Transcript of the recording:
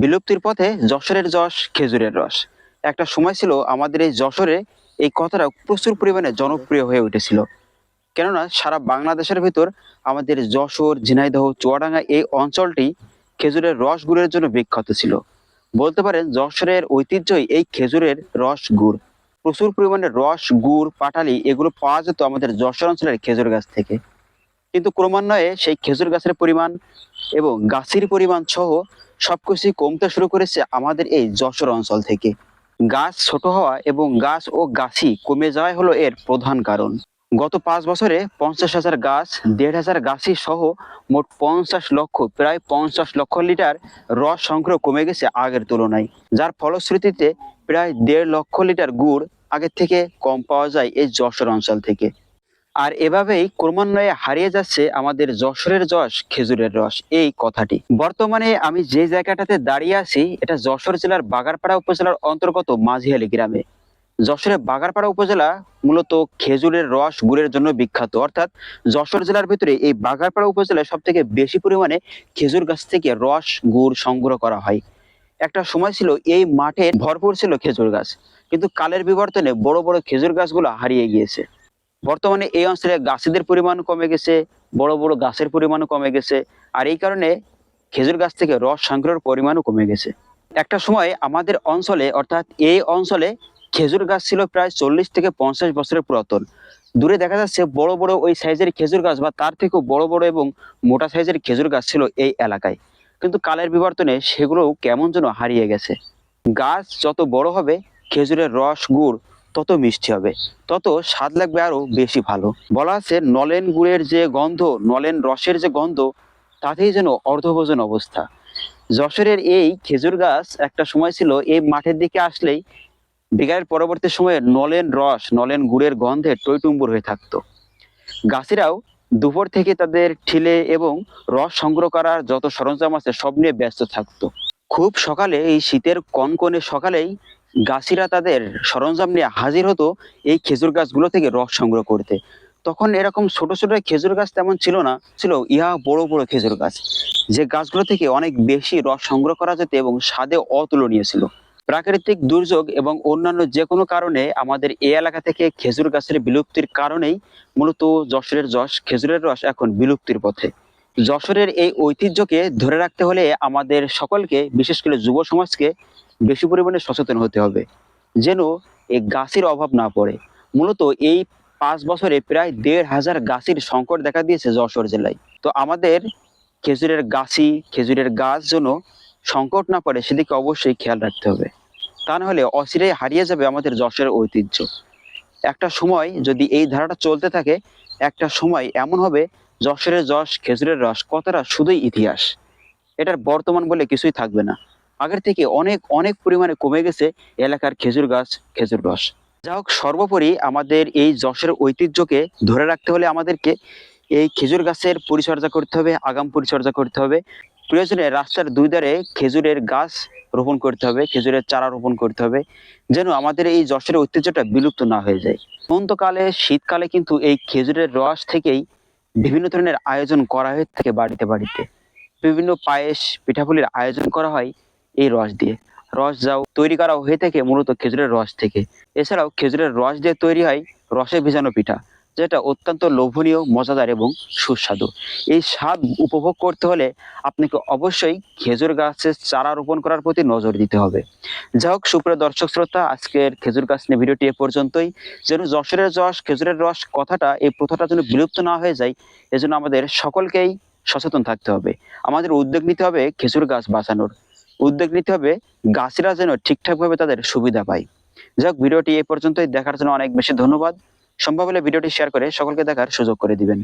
বিলুপ্তির পথে যশোরের যশ, খেজুরের রস। একটা সময় ছিল আমাদের এই যশোরে এই কথাটা প্রচুর পরিমাণে জনপ্রিয় হয়ে উঠেছিল। কেননা সারা বাংলাদেশের ভিতর আমাদের যশোর, ঝিনাইদহ, চুয়াডাঙ্গা এই অঞ্চলটি খেজুরের রস গুড়ের জন্য বিখ্যাত ছিল। বলতে পারেন যশোরের ঐতিহ্যই এই খেজুরের রস গুড় প্রচুর পরিমাণে রস গুড় পাটালি এগুলো পাওয়া যেত আমাদের যশোর অঞ্চলের খেজুর গাছ থেকে। কিন্তু ক্রমান্বয়ে সেই খেজুর গাছের পরিমাণ এবং গাছের পরিমাণ সহ সবকিছুই কমতে শুরু করেছে আমাদের এই যশোর অঞ্চল থেকে। গাছ ছোট হওয়া এবং গাছ ও গাছই কমে যাওয়াই হলো এর প্রধান কারণ। গত পাঁচ বছরে পঞ্চাশ হাজার গাছ, দেড় হাজার গাছই সহ মোট পঞ্চাশ লক্ষ, প্রায় পঞ্চাশ লক্ষ লিটার রস সংগ্রহ কমে গেছে আগের তুলনায়, যার ফলশ্রুতিতে প্রায় দেড় লক্ষ লিটার গুড় আগের থেকে কম পাওয়া যায় এই যশোর অঞ্চল থেকে। আর এভাবেই ক্রমান্বয়ে হারিয়ে যাচ্ছে আমাদের যশোরের যশ, খেজুরের রস, এই কথাটি। বর্তমানে আমি যে জায়গাটাতে দাঁড়িয়ে আছি, এটা যশোর জেলার বাগারপাড়া উপজেলার অন্তর্গত মাঝিয়ালি গ্রামে। যশোরের বাগারপাড়া উপজেলা মূলত খেজুরের রস, গুড়ের জন্য বিখ্যাত। অর্থাৎ যশোর জেলার ভিতরে এই বাগারপাড়া উপজেলায় সব থেকে বেশি পরিমাণে খেজুর গাছ থেকে রস, গুড় সংগ্রহ করা হয়। একটা সময় ছিল এই মাঠে ভরপুর ছিল খেজুর গাছ। কিন্তু কালের বিবর্তনে বড় বড় খেজুর গাছগুলো হারিয়ে গিয়েছে। বর্তমানে এই অঞ্চলে গাছেদের পরিমাণ কমে গেছে, বড় বড় গাছের পরিমাণও কমে গেছে, আর এই কারণে খেজুর গাছ থেকে রস সংগ্রহের পরিমাণও কমে গেছে। একটা সময় আমাদের অঞ্চলে, অর্থাৎ এই অঞ্চলে খেজুর গাছ ছিল প্রায় চল্লিশ থেকে পঞ্চাশ বছরের পুরাতন। দূরে দেখা যাচ্ছে বড় বড় ওই সাইজের খেজুর গাছ বা তার থেকেও বড় বড় এবং মোটা সাইজের খেজুর গাছ ছিল এই এলাকায়। কিন্তু কালের বিবর্তনে সেগুলোও কেমন যেন হারিয়ে গেছে। গাছ যত বড় হবে, খেজুরের রস, গুড় তত মিষ্টি হবে, তত স্বাদ লাগবে আরও বেশি ভালো। বলা আছে নলেন গুড়ের যে গন্ধ, নলেন রসের যে গন্ধ, তাতেই যেন অর্ধভোজন অবস্থা। যশোরের এই খেজুর গাছ একটা সময় ছিল, এই মাঠের দিকে আসলেই বিকালের পরবর্তী সময়ে নলেন রস, নলেন গুড়ের গন্ধে টইটুম্বুর হয়ে থাকতো। গাছিরাও দুপুর থেকে তাদের ঠিলে এবং রস সংগ্রহ করার যত সরঞ্জাম আছে সব নিয়ে ব্যস্ত থাকতো। খুব সকালে এই শীতের কনকনে সকালেই গাছিরা তাদের সরঞ্জাম নিয়ে হাজির হতো এই খেজুর গাছগুলো থেকে রস সংগ্রহ করতে। তখন এরকম ছোট ছোট খেজুর গাছ তেমন ছিল না, ছিল ইহা বড় বড় খেজুর গাছ। যে গাছগুলো থেকে অনেক বেশি রস সংগ্রহ করা যেত এবং স্বাদে অতুলনীয় ছিল। প্রাকৃতিক দুর্যোগ এবং অন্যান্য যে কোনো কারণে আমাদের এই এলাকা থেকে খেজুর গাছের বিলুপ্তির কারণেই মূলত যশোরের যশ, খেজুরের রস এখন বিলুপ্তির পথে। যশোরের এই ঐতিহ্যকে ধরে রাখতে হলে আমাদের সকলকে, বিশেষ করে যুব সমাজকে বেশি পরিমাণে সচেতন হতে হবে, যেন এই গাছের অভাব না পড়ে। মূলত এই পাঁচ বছরে প্রায় দেড় হাজার গাছের সংকট দেখা দিয়েছে যশোর জেলায়। তো আমাদের খেজুরের গাছি, খেজুরের গাছ যেন সংকট না পড়ে, সেদিকে অবশ্যই খেয়াল রাখতে হবে। তা না হলে অচিরেই হারিয়ে যাবে আমাদের যশোরের ঐতিহ্য। একটা সময় যদি এই ধারাটা চলতে থাকে, একটা সময় এমন হবে যশোরের যশ, খেজুরের রস, কতটা শুধুই ইতিহাস। এটার বর্তমান বলে কিছুই থাকবে না। আগের থেকে অনেক অনেক পরিমাণে কমে গেছে এলাকার খেজুর গাছ, খেজুর রস। যা হোক, সর্বোপরি আমাদের এই যশের ঐতিহ্যকে ধরে রাখতে হলে আমাদেরকে এই খেজুর গাছের পরিচর্যা করতে হবে, আগাম পরিচর্যা করতে হবে। প্রয়োজনে রাস্তার দুই ধারে খেজুরের গাছ রোপণ করতে হবে, খেজুরের চারা রোপণ করতে হবে, যেন আমাদের এই যশের ঐতিহ্যটা বিলুপ্ত না হয়ে যায়। বসন্তকালে শীতকালে কিন্তু এই খেজুরের রস থেকেই বিভিন্ন ধরনের আয়োজন করা হয়ে থাকে বাড়িতে বাড়িতে। বিভিন্ন পায়েস, পিঠাপুলির আয়োজন করা হয়। এই রস দিয়ে। রস যাও, তৈরি করা হয়ে থাকে মূলত খেজুরের রস থেকে। এছাড়াও খেজুরের রস দিয়ে তৈরি হয় রসে ভেজানো পিঠা, যেটা অত্যন্ত লোভনীয়, মজাদার এবং সুস্বাদু। এই স্বাদ উপভোগ করতে হলে আপনাকে অবশ্যই খেজুর গাছের চারা রোপণ করার প্রতি নজর দিতে হবে। যাই হোক, সুপ্রিয় দর্শক শ্রোতা, আজকের খেজুর গাছ নিয়ে ভিডিওটি এ পর্যন্তই। যেন যশোরের যশ, খেজুরের রস কথাটা এই প্রথাটা যেন বিলুপ্ত না হয়ে যায়, এজন্য আমাদের সকলকেই সচেতন থাকতে হবে। আমাদের উদ্যোগ নিতে হবে খেজুর গাছ বাঁচানোর। উদ্যোগ নিতে হবে, গাছেরা যেন ঠিকঠাকভাবে তাদের সুবিধা পায়। যাক, ভিডিওটি এই পর্যন্তই। দেখার জন্য অনেক বেশি ধন্যবাদ। সম্ভব হলে ভিডিওটি শেয়ার করে সকলকে দেখার সুযোগ করে দিবেন।